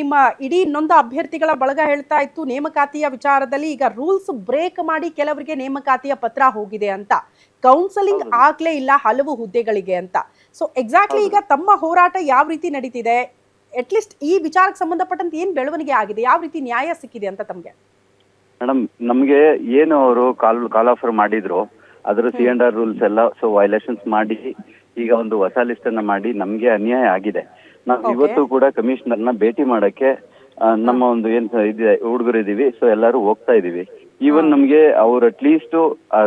ನಿಮ್ಮ ಇಡೀ ಇನ್ನೊಂದು ಅಭ್ಯರ್ಥಿಗಳ ಬಳಗ ಹೇಳ್ತಾ ಇತ್ತು. ನೇಮಕಾತಿಯ ವಿಚಾರದಲ್ಲಿ ಈಗ ರೂಲ್ಸ್ ಬ್ರೇಕ್ ಮಾಡಿ ಕೆಲವರಿಗೆ ನೇಮಕಾತಿಯ ಪತ್ರ ಹೋಗಿದೆ ಅಂತ. ಕೌನ್ಸಲಿಂಗ್ ಆಗ್ಲೇ ಇಲ್ಲ ಹಲವು ಹುದ್ದೆಗಳಿಗೆ ಅಂತ. ಸೊ ಎಕ್ಸಾಕ್ಟ್ಲಿ ಈಗ ತಮ್ಮ ಹೋರಾಟ ಯಾವ ರೀತಿ ನಡೀತಿದೆ? ಅಟ್ಲೀಸ್ಟ್ ಈ ವಿಚಾರಕ್ಕೆ ಸಂಬಂಧಪಟ್ಟಂತೆ ಏನ್ ಬೆಳವಣಿಗೆ ಆಗಿದೆ? ಯಾವ ರೀತಿ ನ್ಯಾಯ ಸಿಕ್ಕಿದೆ ಅಂತ ತಮ್ಗೆ? ಮೇಡಮ್ ನಮ್ಗೆ ಏನು ಅವರು ಕಾಲ್ ಕಾಲ್ ಆಫರ್ ಮಾಡಿದ್ರು ಅದ್ರ ಸಿ ಅಂಡ್ ಆರ್ ರೂಲ್ಸ್ ಎಲ್ಲ ಸೊ ವೈಲೇಷನ್ಸ್ ಮಾಡಿ ಈಗ ಒಂದು ಹೊಸ ಲಿಸ್ಟ್ ಅನ್ನ ಮಾಡಿ ನಮ್ಗೆ ಅನ್ಯಾಯ ಆಗಿದೆ. ನಾವು ಇವತ್ತು ಕೂಡ ಕಮಿಷನರ್ನ ಭೇಟಿ ಮಾಡಕ್ಕೆ ನಮ್ಮ ಒಂದು ಏನ್ ಇದೆ ಹುಡುಗರು ಇದೀವಿ ಸೊ ಎಲ್ಲರೂ ಹೋಗ್ತಾ ಇದೀವಿ. ಈವನ್ ನಮ್ಗೆ ಅವ್ರು ಅಟ್ಲೀಸ್ಟ್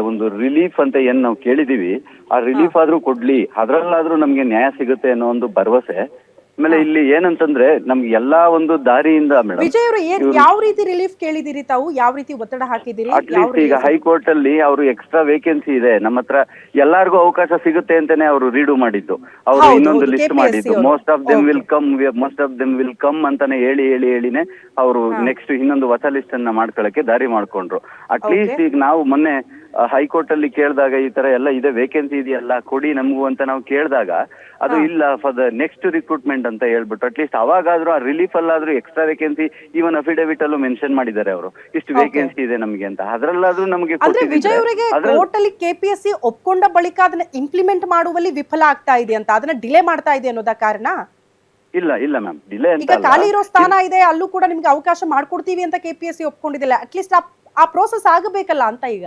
ಒಂದು ರಿಲೀಫ್ ಅಂತ ಏನ್ ನಾವು ಕೇಳಿದೀವಿ ಆ ರಿಲೀಫ್ ಆದ್ರೂ ಕೊಡ್ಲಿ ಅದ್ರಲ್ಲಾದ್ರೂ ನಮ್ಗೆ ನ್ಯಾಯ ಸಿಗುತ್ತೆ ಅನ್ನೋ ಒಂದು ಭರವಸೆ ಆಮೇಲೆ ಇಲ್ಲಿ ಏನಂತಂದ್ರೆ ನಮ್ಗೆ ಎಲ್ಲಾ ಒಂದು ದಾರಿಯಿಂದ ಮೇಡಮ್ ವಿಜಯ್ ಅವರು ಏನ್ ಯಾವ ರೀತಿ ರಿಲೀಫ್ ಕೇಳಿದಿರಿ ತಾವು? ಯಾವ ರೀತಿ ಒತ್ತಡ ಹಾಕಿದಿರಿ? ಅಟ್ಲೀಸ್ಟ್ ಈಗ? ಹೈಕೋರ್ಟ್ ಅಲ್ಲಿ ಅವರು ಎಕ್ಸ್ಟ್ರಾ ವೇಕೆನ್ಸಿ ಇದೆ. ನಮ್ಮ ಹತ್ರ ಎಲ್ಲಾರ್ಗೂ ಅವಕಾಶ ಸಿಗುತ್ತೆ ಅಂತಾನೆ ಅವರು ರೀಡು ಮಾಡಿದ್ದು. ಅವರು ಇನ್ನೊಂದು ಲಿಸ್ಟ್ ಮಾಡಿದ್ದು. Most of them will come most of them will come ಅಂತಾನೆ ಹೇಳಿ ಹೇಳಿ ಹೇಳಿನೇ ಅವರು ನೆಕ್ಸ್ಟ್ ಇನ್ನೊಂದು ಹೊಸ ಲಿಸ್ಟ್ ಅನ್ನ ಮಾಡ್ಕೊಳಕ್ಕೆ ದಾರಿ ಮಾಡ್ಕೊಂಡ್ರು. ಅಟ್ಲೀಸ್ಟ್ ಈಗ ನಾವು ಮೊನ್ನೆ ಹೈಕೋರ್ಟ್ ಅಲ್ಲಿ ಕೇಳಿದಾಗ ಈ ತರ ಎಲ್ಲ ಇದೆ ವೇಕೆನ್ಸಿ ಇದೆಯಲ್ಲ ಕೊಡಿ ನಮಗೂ ಅಂತ ನಾವು ಕೇಳಿದಾಗ ಅದು ಇಲ್ಲ ಫಾರ್ ದ ನೆಕ್ಸ್ಟ್ ರಿಕ್ರೂಟ್ಮೆಂಟ್ ಅಂತ ಹೇಳ್ಬಿಟ್ಟು ಅಟ್ಲೀಸ್ಟ್ ಅವಾಗಾದ್ರೂ ಆ ರಿಲೀಫ್ ಅಲ್ಲಾದ್ರೂ ಎಕ್ಸ್ಟ್ರಾ ವೇಕೆನ್ಸಿ ಈವನ್ ಅಫಿಡವಿಟ್ ಅಲ್ಲೂ ಮೆನ್ಷನ್ ಮಾಡಿದ್ದಾರೆ ಅವರು. ಇಷ್ಟು. ವೇಕೆನ್ಸಿ ಇದೆ ನಮಗೆ ಅಂತ. ಅದರಲ್ಲಾದ್ರೂ ನಮಗೆ ಅಂದ್ರೆ ವಿಜಯ್ ಅವರಿಗೆ ಕೋರ್ಟ್ ಅಲ್ಲಿ ಕೆಪಿಎಸ್ಸಿ ಒಪ್ಕೊಂಡ ಬಳಿಕ ಅದನ್ನ ಇಂಪ್ಲಿಮೆಂಟ್ ಮಾಡುವಲ್ಲಿ ವಿಫಲ ಆಗ್ತಾ ಇದೆ ಅಂತ. ಅದನ್ನ ಡಿಲೇ ಮಾಡ್ತಾ ಇದೆ ಅನ್ನೋದ ಕಾರಣ? ಇಲ್ಲ ಇಲ್ಲ ಮ್ಯಾಮ್ ಡಿಲೇ ಈಗ. ಖಾಲಿ ಇರೋ ಸ್ಥಾನ ಇದೆ ಅಲ್ಲೂ ಕೂಡ ನಿಮ್ಗೆ ಅವಕಾಶ ಮಾಡ್ಕೊಡ್ತೀವಿ ಅಂತ ಕೆಪಿಎಸ್ಸಿ ಒಪ್ಕೊಂಡಿದ್ದಿಲ್ಲ. ಅಟ್ಲೀಸ್ಟ್ ಆ ಪ್ರೋಸೆಸ್ ಆಗಬೇಕಲ್ಲ ಅಂತ ಈಗ.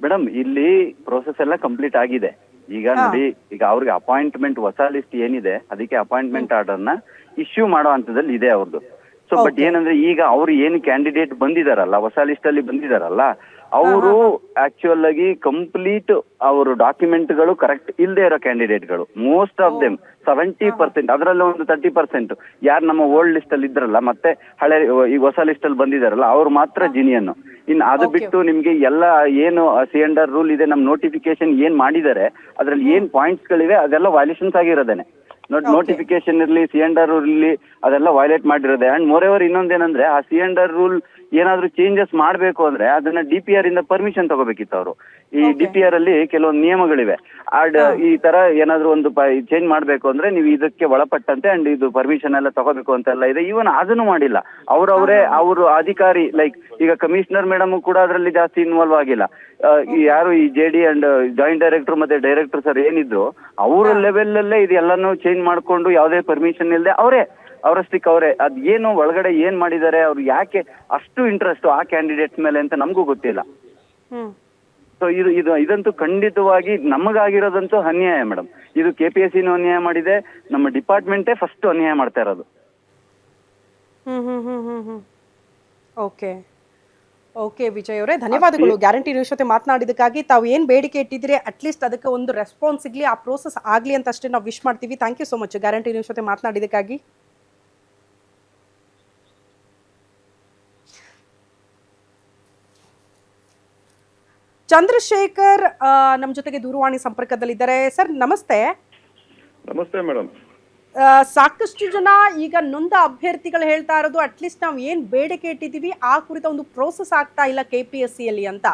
ಮೇಡಮ್ ಇಲ್ಲಿ ಪ್ರೋಸೆಸ್ ಎಲ್ಲ ಕಂಪ್ಲೀಟ್ ಆಗಿದೆ. ಈಗ ನೋಡಿ ಈಗ ಅವ್ರಿಗೆ ಅಪಾಯಿಂಟ್ಮೆಂಟ್ ಹೊಸ ಲಿಸ್ಟ್ ಏನಿದೆ ಅದಕ್ಕೆ ಅಪಾಯಿಂಟ್ಮೆಂಟ್ ಆರ್ಡರ್ನ ಇಶ್ಯೂ ಮಾಡೋ ಹಂತದಲ್ಲಿ ಇದೆ ಅವ್ರದ್ದು ಸೊ ಬಟ್ ಏನಂದ್ರೆ ಈಗ ಅವ್ರು ಏನು ಕ್ಯಾಂಡಿಡೇಟ್ ಬಂದಿದಾರಲ್ಲ ಹೊಸ ಲಿಸ್ಟ್ ಅಲ್ಲಿ ಬಂದಿದಾರಲ್ಲ ಅವರು ಆಕ್ಚುಯಲ್ ಆಗಿ ಕಂಪ್ಲೀಟ್ ಅವರು ಡಾಕ್ಯುಮೆಂಟ್ಗಳು ಕರೆಕ್ಟ್ ಇಲ್ಲದೆ ಇರೋ ಕ್ಯಾಂಡಿಡೇಟ್ಗಳು most of them seventy percent ಅದರಲ್ಲಿ ಒಂದು ತರ್ಟಿ ಪರ್ಸೆಂಟ್ ಯಾರು ನಮ್ಮ ಓಲ್ಡ್ ಲಿಸ್ಟ್ ಅಲ್ಲಿ ಇದ್ರಲ್ಲ ಮತ್ತೆ ಹಳೆ ಈ ಹೊಸ ಲಿಸ್ಟ್ ಅಲ್ಲಿ ಬಂದಿದಾರಲ್ಲ ಅವ್ರು ಮಾತ್ರ ಜಿನಿಯನ್. ಇನ್ನು ಅದು ಬಿಟ್ಟು ನಿಮ್ಗೆ ಎಲ್ಲ ಏನು ಸಿಎಂಡರ್ ರೂಲ್ ಇದೆ ನಮ್ ನೋಟಿಫಿಕೇಶನ್ ಏನ್ ಮಾಡಿದ್ದಾರೆ ಅದ್ರಲ್ಲಿ ಏನ್ ಪಾಯಿಂಟ್ಸ್ ಗಳಿವೆ ಅದೆಲ್ಲ ವೈಲೇಷನ್ಸ್ ಆಗಿರೋದೇನೆ. ನೋಟಿಫಿಕೇಶನ್ ಇರ್ಲಿ ಸಿ ಅಂಡರ್ ರೂಲ್ ಇರಲಿ ಅದೆಲ್ಲ ವೈಲೇಟ್ ಮಾಡಿರೋದೆ. ಅಂಡ್ ಮೋರ್ ಎವರ್ ಇನ್ನೊಂದೇನಂದ್ರೆ ಆ ಸಿ ಆರ್ ರೂಲ್ ಏನಾದ್ರೂ ಚೇಂಜಸ್ ಮಾಡ್ಬೇಕು ಅಂದ್ರೆ ಅದನ್ನ ಡಿ ಪಿ ಆರ್ ಇಂದ ಪರ್ಮಿಷನ್ ತಗೋಬೇಕಿತ್ತು ಅವರು. ಈ ಡಿ ಪಿ ಆರ್ ಅಲ್ಲಿ ಕೆಲವೊಂದು ನಿಯಮಗಳಿವೆ. ಆಡ್ ಈ ತರ ಏನಾದ್ರೂ ಒಂದು ಚೇಂಜ್ ಮಾಡ್ಬೇಕು ಅಂದ್ರೆ ನೀವು ಇದಕ್ಕೆ ಒಳಪಟ್ಟಂತೆ ಅಂಡ್ ಇದು ಪರ್ಮಿಷನ್ ಎಲ್ಲ ತಗೋಬೇಕು ಅಂತೆಲ್ಲ ಇದೆ. ಈವನ್ ಅದನ್ನು ಮಾಡಿಲ್ಲ. ಅವ್ರವರೇ ಅವರು ಅಧಿಕಾರಿ ಲೈಕ್ ಈಗ ಕಮಿಷನರ್ ಮೇಡಮ್ ಕೂಡ ಅದರಲ್ಲಿ ಜಾಸ್ತಿ ಇನ್ವಾಲ್ವ್ ಆಗಿಲ್ಲ. ಈ ಯಾರು ಈ J D and joint director ಮತ್ತೆ ಡೈರೆಕ್ಟರ್ ಸರ್ ಏನಿದ್ರು ಅವರ ಲೆವೆಲ್ ಅಲ್ಲೇ ಇದೆಲ್ಲಾನು ಚೇಂಜ್ ಮಾಡ್ಕೊಂಡು ಯಾವುದೇ ಪರ್ಮಿಷನ್ ಇಲ್ಲದೆ ಅವರೇ ಅವರಷ್ಟಕ್ಕೆ ಅವರೇ. ಅದ್ ಏನು ಒಳಗಡೆ ಏನ್ ಮಾಡಿದ್ದಾರೆ ಅವ್ರು ಯಾಕೆ ಅಷ್ಟು ಇಂಟ್ರೆಸ್ಟ್ ಆ ಕ್ಯಾಂಡಿಡೇಟ್ ಮೇಲೆ ಅಂತ ನಮಗೂ ಗೊತ್ತಿಲ್ಲ. ಸೊ ಇದು ಇದು ಇದಂತೂ ಖಂಡಿತವಾಗಿ ನಮಗಾಗಿರೋದಂತೂ ಅನ್ಯಾಯ ಮೇಡಮ್. ಇದು ಕೆ ಪಿ ಎಸ್ ಸಿನೂ ಅನ್ಯಾಯ ಮಾಡಿದೆ ನಮ್ಮ ಡಿಪಾರ್ಟ್ಮೆಂಟೇ ಫಸ್ಟ್ ಅನ್ಯಾಯ ಮಾಡ್ತಾ ಇರೋದು. ಹ್ಮ್ ಹ್ಮ್ ಹ್ಮ್ ಹ್ಮ್ ಹ್ಮ್. ಓಕೆ ಓಕೆ ವಿಜಯ್ ಅವರೇ ಧನ್ಯವಾದಗಳು. ಗ್ಯಾರಂಟಿ ನ್ಯೂಸ್ ಜೊತೆ ಮಾತನಾಡಿದಕ್ಕಾಗಿ ತಾವು ಏನು ಬೇಡಿಕೆ ಇಟ್ಟಿದ್ರೆ ಅಟ್ಲೀಸ್ಟ್ ಅದಕ್ಕೆ ಒಂದು ರೆಸ್ಪಾನ್ಸ್ ಸಿಗಲಿ ಆ ಪ್ರೋಸೆಸ್ ಆಗಲಿ ಅಂತ ಅಷ್ಟೇ ನಾವು ವಿಶ್ ಮಾಡ್ತೀವಿ. Thank you so much guarantee news ಜೊತೆ ಮಾತನಾಡಿದಕ್ಕಾಗಿ ಚಂದ್ರಶೇಖರ್ ನಮ್ಮ ಜೊತೆಗೆ ದೂರವಾಣಿ ಸಂಪರ್ಕದಲ್ಲಿದ್ದಾರೆ. ಸರ್ ನಮಸ್ತೆ. ನಮಸ್ತೆ ಮೇಡಮ್ ಸಾಕಷ್ಟು ಜನ ಈಗ ನೊಂದ ಅಭ್ಯರ್ಥಿಗಳು ಹೇಳ್ತಾ ಇರೋದು ಅಟ್ಲೀಸ್ಟ್ ನಾವು ಏನ್ ಬೇಡಿಕೆ ಇಟ್ಟಿದ್ದೀವಿ ಆ ಕುರಿತ ಒಂದು ಪ್ರೋಸೆಸ್ ಆಗ್ತಾ ಇಲ್ಲ ಕೆ ಪಿ ಎಸ್ ಅಂತ.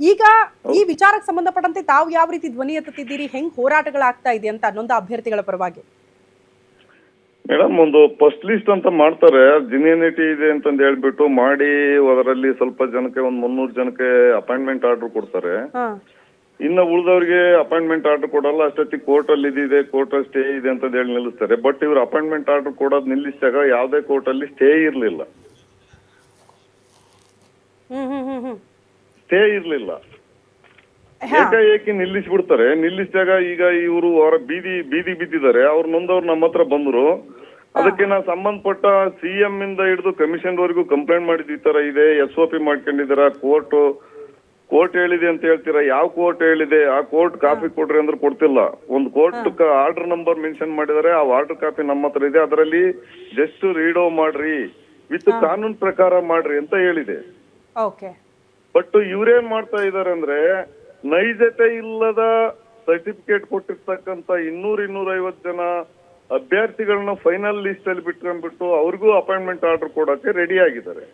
ಈಗ ಈ ವಿಚಾರಕ್ಕೆ ಸಂಬಂಧಪಟ್ಟಂತೆ ತಾವು ಯಾವ ರೀತಿ ಧ್ವನಿ ಎತ್ತುತ್ತಿದ್ದೀರಿ ಹೆಂಗ್ ಹೋರಾಟಗಳಾಗ್ತಾ ಇದೆ ಅಂತ ನೊಂದ ಅಭ್ಯರ್ಥಿಗಳ ಪರವಾಗಿ? ಮೇಡಮ್ ಒಂದು ಫಸ್ಟ್ ಲಿಸ್ಟ್ ಅಂತ ಮಾಡ್ತಾರೆ ಜಿನಿಯನಿಟಿ ಇದೆ ಅಂತಂದು ಹೇಳ್ಬಿಟ್ಟು ಮಾಡಿ ಅದರಲ್ಲಿ ಸ್ವಲ್ಪ ಜನಕ್ಕೆ ಒಂದು ಮುನ್ನೂರು ಜನಕ್ಕೆ ಅಪಾಯಿಂಟ್ಮೆಂಟ್ ಆರ್ಡರ್ ಕೊಡ್ತಾರೆ. ಇನ್ನು ಉಳಿದವ್ರಿಗೆ ಅಪಾಯಿಂಟ್ಮೆಂಟ್ ಆರ್ಡರ್ ಕೊಡಲ್ಲ ಅಷ್ಟೊತ್ತಿಗೆ ಕೋರ್ಟಲ್ಲಿ ಇದಿದೆ ಕೋರ್ಟ್ ಅಲ್ಲಿ ಸ್ಟೇ ಇದೆ ಅಂತ ಹೇಳಿ ನಿಲ್ಲಿಸ್ತಾರೆ. ಬಟ್ ಇವರು ಅಪಾಯಿಂಟ್ಮೆಂಟ್ ಆರ್ಡರ್ ಕೊಡೋದು ನಿಲ್ಲಿಸಿದಾಗ ಯಾವುದೇ ಕೋರ್ಟಲ್ಲಿ ಸ್ಟೇ ಇರಲಿಲ್ಲ. ಸ್ಟೇ ಇರಲಿಲ್ಲ. ಏಕಾಏಕಿ ನಿಲ್ಲಿಸ್ಬಿಡ್ತಾರೆ. ನಿಲ್ಲಿಸಿದಾಗ ಈಗ ಇವರು ಅವರ ಬೀದಿ ಬೀದಿ ಬಿದ್ದಿದ್ದಾರೆ. ಅವ್ರು ನೊಂದವ್ರು ನಮ್ಮ ಹತ್ರ ಬಂದ್ರು. ಅದಕ್ಕೆ ನಾ ಸಂಬಂಧಪಟ್ಟ ಸಿ ಎಂ ಇಂದ ಹಿಡಿದು ಕಮಿಷನ್ ವರೆಗೂ ಕಂಪ್ಲೇಂಟ್ ಮಾಡಿದ್ ಈ ತರ ಇದೆ ಎಸ್ ಒ ಪಿ ಮಾಡ್ಕೊಂಡಿದಾರ ಕೋರ್ಟ್ ಕೋರ್ಟ್ ಹೇಳಿದೆ ಅಂತ ಹೇಳ್ತೀರಾ? ಯಾವ ಕೋರ್ಟ್ ಹೇಳಿದೆ? ಆ ಕೋರ್ಟ್ ಕಾಪಿ ಕೊಡ್ರಿ ಅಂದ್ರೆ ಕೊಡ್ತಿಲ್ಲ. ಒಂದು ಕೋರ್ಟ್ ಆರ್ಡರ್ ನಂಬರ್ ಮೆನ್ಷನ್ ಮಾಡಿದರೆ ಆ ಆರ್ಡರ್ ಕಾಪಿ ನಮ್ಮ ಹತ್ರ ಇದೆ. ಅದರಲ್ಲಿ ಜಸ್ಟ್ ರೀಡೋ ಮಾಡ್ರಿ. ವಿತ್ ಕಾನೂನು ಪ್ರಕಾರ ಮಾಡ್ರಿ ಅಂತ ಹೇಳಿದೆ. ಬಟ್ ಇವ್ರೇನ್ ಮಾಡ್ತಾ ಇದಾರೆ ಅಂದ್ರೆ ನೈಜತೆ ಇಲ್ಲದ ಸರ್ಟಿಫಿಕೇಟ್ ಕೊಟ್ಟಿರ್ತಕ್ಕಂತ ಇನ್ನೂರ್ ಇನ್ನೂರ ಐವತ್ ಜನ ಅಭ್ಯರ್ಥಿಗಳನ್ನ ಫೈನಲ್ ಲಿಸ್ಟ್ ಅಲ್ಲಿ ಬಿಟ್ಕೊಂಡ್ಬಿಟ್ಟು ಅವ್ರಿಗೂ ಅಪಾಯಿಂಟ್ಮೆಂಟ್ ಆರ್ಡರ್ ಕೊಡಕ್ಕೆ ರೆಡಿ ಆಗಿದ್ದಾರೆ.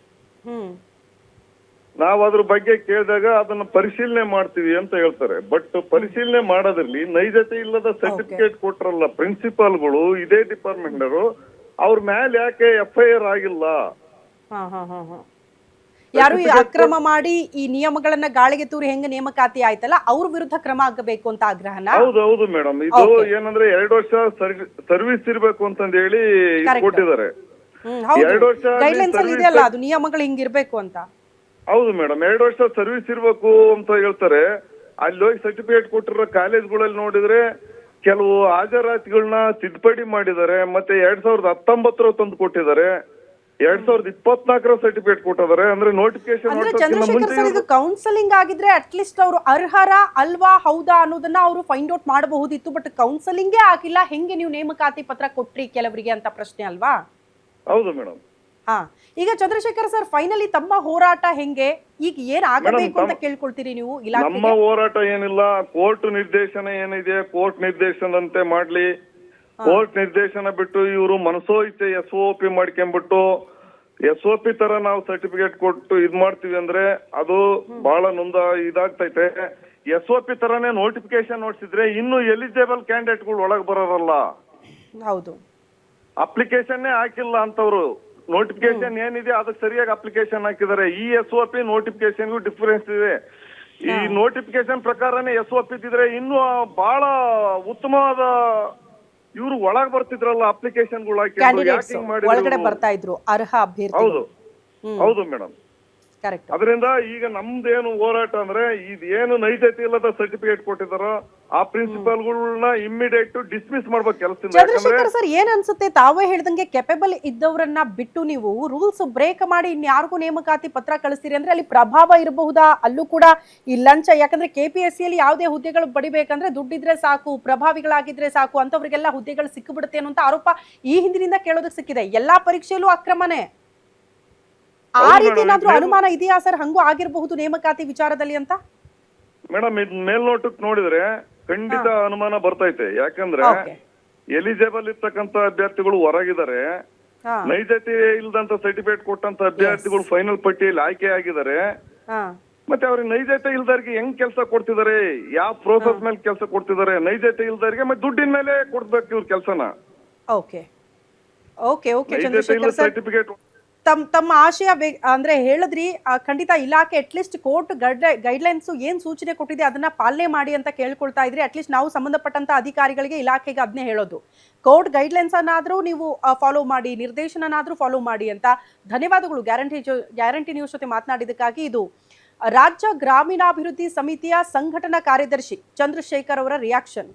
ನಾವ್ ಅದ್ರ ಬಗ್ಗೆ ಕೇಳಿದಾಗ ಅದನ್ನ ಪರಿಶೀಲನೆ ಮಾಡ್ತೀವಿ ಅಂತ ಹೇಳ್ತಾರೆ. ಬಟ್ ಪರಿಶೀಲನೆ ಮಾಡೋದ್ರಲ್ಲಿ ನೈಜತೆ ಇಲ್ಲದ ಸರ್ಟಿಫಿಕೇಟ್ ಕೊಟ್ರಲ್ಲ ಪ್ರಿನ್ಸಿಪಾಲ್ಗಳು ಇದೇ ಡಿಪಾರ್ಟ್ಮೆಂಟ್ ಅವ್ರ ಮೇಲೆ ಯಾಕೆ ಎಫ್ ಐ ಆರ್ ಆಗಿಲ್ಲ? ಯಾರು ಈ ಅಕ್ರಮ ಮಾಡಿ ಈ ನಿಯಮಗಳನ್ನ ಗಾಳಿಗೆ ತೂರಿ ಹೆಂಗ ನೇಮಕಾತಿ ಆಯ್ತಲ್ಲ ಅವ್ರ ವಿರುದ್ಧ ಕ್ರಮ ಆಗಬೇಕು ಅಂತ ಆಗ್ರಹನ? ಹೌದು ಹೌದು ಮೇಡಮ್. ಇದು. ಏನಂದ್ರೆ ಎರಡು ವರ್ಷ ಸರ್ವಿಸ್ ಇರ್ಬೇಕು ಅಂತಂದ ಹೇಳಿ ಕೊಟ್ಟಿದ್ದಾರೆ. ಎರಡು ವರ್ಷ ಗೈಡ್ಲೈನ್ಸ್ ಅಲ್ಲಿ ಇದೆಯಲ್ಲ ಅದು ನಿಯಮಗಳು ಹಿಂಗಿರ್ಬೇಕು ಅಂತ. ಹೌದು ಮೇಡಮ್ ಎರಡು ವರ್ಷ ಸರ್ವಿಸ್ ಇರಬೇಕು ಅಂತ ಹೇಳ್ತಾರೆ. ಅಲ್ಲಿ ಹೋಗಿ ಸರ್ಟಿಫಿಕೇಟ್ ಕೊಟ್ಟಿರೋ ಕಾಲೇಜ್ಗಳಲ್ಲಿ ನೋಡಿದ್ರೆ ಕೆಲವು ಹಾಜರಾತಿಗಳನ್ನ ತಿದ್ದುಪಡಿ ಮಾಡಿದ್ದಾರೆ ಮತ್ತೆ ಎರಡ್ ಸಾವಿರದ ಹತ್ತೊಂಬತ್ತರ ತಂದು ಕೊಟ್ಟಿದ್ದಾರೆ. ಎರಡ್ ಸಾವಿರದ ಇಪ್ಪತ್ನಾಲ್ಕರ ಸರ್ಟಿಫಿಕೇಟ್ ಕೊಟ್ಟಿದ್ದಾರೆ ಅಂದ್ರೆ ನೋಟಿಫಿಕೇಶನ್ ಅಂದ್ರೆ ಚಂದ್ರಶೇಖರ್ ಸರ್ ಇದು ಕೌನ್ಸಲಿಂಗ್ ಆಗಿದ್ರೆ ಅಟ್ಲೀಸ್ಟ್ ಅವರು ಅರ್ಹರ ಅಲ್ವಾ ಹೌದಾ ಅನ್ನೋದನ್ನ ಅವರು ಫೈಂಡ್ ಔಟ್ ಮಾಡಬಹುದಿತ್ತು ಬಟ್ ಕೌನ್ಸಲಿಂಗೇ ಆಗಿಲ್ಲ. ಹೆಂಗೆ ನೀವು ನೇಮಕಾತಿ ಪತ್ರ ಕೊಟ್ರಿ ಕೆಲವರಿಗೆ ಅಂತ ಪ್ರಶ್ನೆ ಅಲ್ವಾ? ಹೌದು ಮೇಡಮ್. ಹಾ ಈಗ ಚಂದ್ರಶೇಖರ್ ಸರ್ ಫೈನಲಿ ತಮ್ಮ ಹೋರಾಟ ಹೆಂಗೆ? ಈಗ ಏನ್ ಆಗಬೇಕು ಅಂತ ಕೇಳ್ಕೊಳ್ತೀರಿ ನೀವು ನಮ್ಮ ಹೋರಾಟ ಏನಿಲ್ಲ ಕೋರ್ಟ್ ನಿರ್ದೇಶನ ಏನಿದೆ ಕೋರ್ಟ್ ನಿರ್ದೇಶನದಂತೆ ಮಾಡ್ಲಿ. ಕೋರ್ಟ್ ನಿರ್ದೇಶನ ಬಿಟ್ಟು ಇವರು ಮನಸೋಯಿತೆ ಎಸ್ ಒ ಪಿ ಮಾಡ್ಕೊಂಡ್ಬಿಟ್ಟು ಎಸ್ ಓ ಪಿ ತರ ನಾವು ಸರ್ಟಿಫಿಕೇಟ್ ಕೊಟ್ಟು ಇದ್ ಮಾಡ್ತೀವಿ ಅಂದ್ರೆ ಅದು ಬಹಳ ನೊಂದ ಇದಾಗ್ತೈತೆ. ಎಸ್ ಒ ಪಿ ತರನೇ ನೋಟಿಫಿಕೇಶನ್ ನೋಡ್ಸಿದ್ರೆ ಇನ್ನು ಎಲಿಜಿಬಲ್ ಕ್ಯಾಂಡಿಡೇಟ್ಗಳು ಒಳಗ್ ಬರೋರಲ್ಲ. ಹೌದು. ಅಪ್ಲಿಕೇಶನ್ನೇ ಹಾಕಿಲ್ಲ ಅಂತವ್ರು. ನೋಟಿಫಿಕೇಶನ್ ಏನಿದೆ ಅದಕ್ಕೆ ಸರಿಯಾಗಿ ಅಪ್ಲಿಕೇಶನ್ ಹಾಕಿದ್ದಾರೆ. ಈ ಎಸ್ ಒ ಪಿ ನೋಟಿಫಿಕೇಶನ್ಗೂ ಡಿಫರೆನ್ಸ್ ಇದೆ. ಈ ನೋಟಿಫಿಕೇಶನ್ ಪ್ರಕಾರನೇ ಎಸ್ ಓ ಪಿ ಇದ್ರೆ ಇನ್ನು ಬಹಳ ಉತ್ತಮವಾದ ಇವ್ರು ಒಳಗ್ ಬರ್ತಿದ್ರಲ್ಲ ಅಪ್ಲಿಕೇಶನ್ಗಳು ಹಾಕಿ ಒಳಗಡೆ ಬರ್ತಾ ಇದ್ರು ಅರ್ಹ ಅಭ್ಯರ್ಥಿ ಹೌದು. ಹೌದು ಮೇಡಮ್ ಅದರಿಂದ ಈಗ ನಮ್ದೇನು ಹೋರಾಟ ಅಂದ್ರೆ ಇದೇನು ನೈಜತೆ ಇಲ್ಲದ ಸರ್ಟಿಫಿಕೇಟ್ ಕೊಟ್ಟಿದಾರೋ ಆ ಪ್ರಿನ್ಸಿಪಾಲ್ಗಳನ್ನ ಇಮ್ಮಿಡಿಯೇಟ್ ಡಿಸ್ಮಿಸ್ ಮಾಡ್ಬೇಕು ಕೆಲಸ ಚಂದ್ರಶೇಖರ್ ಸರ್ ಏನ್ ಅನ್ಸುತ್ತೆ? ತಾವೇ ಹೇಳ್ದಂಗೆ ಕೆಪಬಲ್ ಇದ್ದವರನ್ನ ಬಿಟ್ಟು ನೀವು ರೂಲ್ಸ್ ಬ್ರೇಕ್ ಮಾಡಿ ಇನ್ಯಾರಿಗೂ ನೇಮಕಾತಿ ಪತ್ರ ಕಳಿಸ್ತೀರಿ ಅಂದ್ರೆ ಅಲ್ಲಿ ಪ್ರಭಾವ ಇರಬಹುದಾ? ಅಲ್ಲೂ ಕೂಡ ಈ ಲಂಚ ಯಾಕಂದ್ರೆ ಕೆಪಿಎಸ್ಸಿ ಅಲ್ಲಿ ಯಾವುದೇ ಹುದ್ದೆಗಳು ಬಡಿಬೇಕಂದ್ರೆ ದುಡ್ಡಿದ್ರೆ ಸಾಕು ಪ್ರಭಾವಿಗಳಾಗಿದ್ರೆ ಸಾಕು ಅಂತವ್ರಿಗೆಲ್ಲ ಹುದ್ದೆಗಳು ಸಿಕ್ಕಿಬಿಡುತ್ತೆ ಅನ್ನೋ ಆರೋಪ ಈ ಹಿಂದಿನಿಂದ ಕೇಳೋದಕ್ಕೆ ಸಿಕ್ಕಿದೆ. ಎಲ್ಲಾ ಪರೀಕ್ಷೆಯಲ್ಲೂ ಅಕ್ರಮನೇ. ಆ ರೀತಿ ಏನಾದ್ರೂ ಅನುಮಾನ ಇದೆಯಾ ಸರ್? ಹಂಗೂ ಆಗಿರಬಹುದು ನೇಮಕಾತಿ ವಿಚಾರದಲ್ಲಿ ಅಂತ? ಮೇಡಮ್ ಇದ್ ಮೇಲ್ನೋಟಕ್ ನೋಡಿದ್ರೆ ಖಂಡಿತ ಅನುಮಾನ ಬರ್ತೈತೆ. ಯಾಕಂದ್ರೆ ಎಲಿಜಿಬಲ್ ಇರ್ತಕ್ಕಂತ ಅಭ್ಯರ್ಥಿಗಳು ಹೊರಗಿದ್ದಾರೆ. ನೈಜತೆ ಇಲ್ಲದಂತ ಸರ್ಟಿಫಿಕೇಟ್ ಕೊಟ್ಟಂತ ಅಭ್ಯರ್ಥಿಗಳು ಫೈನಲ್ ಪಟ್ಟಿಯಲ್ಲಿ ಆಯ್ಕೆ ಆಗಿದ್ದಾರೆ. ಮತ್ತೆ ಅವ್ರಿಗೆ ನೈಜತೆ ಇಲ್ದವ್ರಿಗೆ ಹೆಂಗ್ ಕೆಲಸ ಕೊಡ್ತಿದ್ದಾರೆ? ಯಾವ ಪ್ರೋಸೆಸ್ ಮೇಲೆ ಕೆಲಸ ಕೊಡ್ತಿದ್ದಾರೆ? ನೈಜತೆ ಇಲ್ದವ್ರಿಗೆ ಮತ್ತೆ ದುಡ್ಡಿನ ಮೇಲೆ ಕೊಡ್ಬೇಕು ಇವ್ರ ಕೆಲಸನ. ಸರ್ಟಿಫಿಕೇಟ್ ತಮ್ಮ ತಮ್ಮ ಆಶಯ ಬೇ ಅಂದರೆ ಹೇಳಿದ್ರಿ ಖಂಡಿತ ಇಲಾಖೆ ಅಟ್ಲೀಸ್ಟ್ ಕೋರ್ಟ್ ಗೈಡ್ ಗೈಡ್ಲೈನ್ಸು ಏನು ಸೂಚನೆ ಕೊಟ್ಟಿದೆ ಅದನ್ನು ಪಾಲನೆ ಮಾಡಿ ಅಂತ ಕೇಳ್ಕೊಳ್ತಾ ಇದ್ರಿ. ಅಟ್ಲೀಸ್ಟ್ ನಾವು ಸಂಬಂಧಪಟ್ಟಂಥ ಅಧಿಕಾರಿಗಳಿಗೆ ಇಲಾಖೆಗೆ ಅದನ್ನೇ ಹೇಳೋದು. ಕೋರ್ಟ್ ಗೈಡ್ಲೈನ್ಸನ್ನಾದರೂ ನೀವು ಫಾಲೋ ಮಾಡಿ, ನಿರ್ದೇಶನನಾದರೂ ಫಾಲೋ ಮಾಡಿ ಅಂತ ಧನ್ಯವಾದಗಳು. ಗ್ಯಾರಂಟಿ ಗ್ಯಾರಂಟಿ ನ್ಯೂಸ್ ಜೊತೆ ಮಾತನಾಡಿದ್ದಕ್ಕಾಗಿ ಇದು ರಾಜ್ಯ ಗ್ರಾಮೀಣಾಭಿವೃದ್ಧಿ ಸಮಿತಿಯ ಸಂಘಟನಾ ಕಾರ್ಯದರ್ಶಿ ಚಂದ್ರಶೇಖರ್ ಅವರ ರಿಯಾಕ್ಷನ್